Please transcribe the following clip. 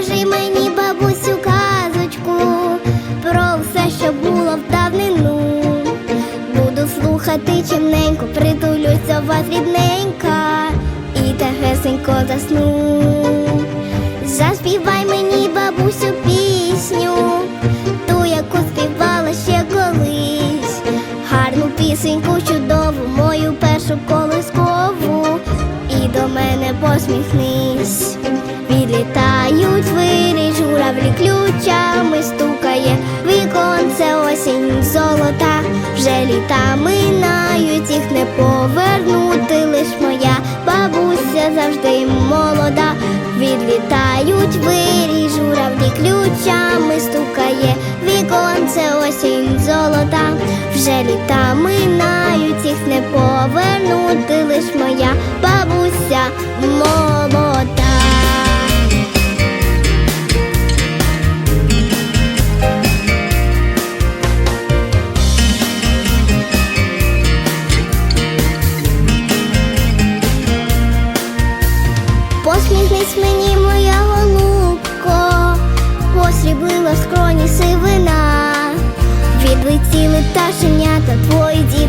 Розкажи мені, бабусю, казочку, про все, що було в давнину. Буду слухати чимненько, притулюся вас рідненька і тагесенько засну. Заспівай мені, бабусю, пісню, ту, яку співала ще колись, гарну пісеньку. До мене посміхнись. Відлітають хвилі, журавлі ключами стукає, віконце осінь золота, вже літа минають, їх не повернути, лиш моя бабуся завжди молода. Відлітають вирі, журавлі ключами стукає, віконце осінь золота, вже літа минають, їх не повернути, лиш моя Посміхнись мені, моя голубко, посрібила скроні сивина, відлетіли пташенята твої діти.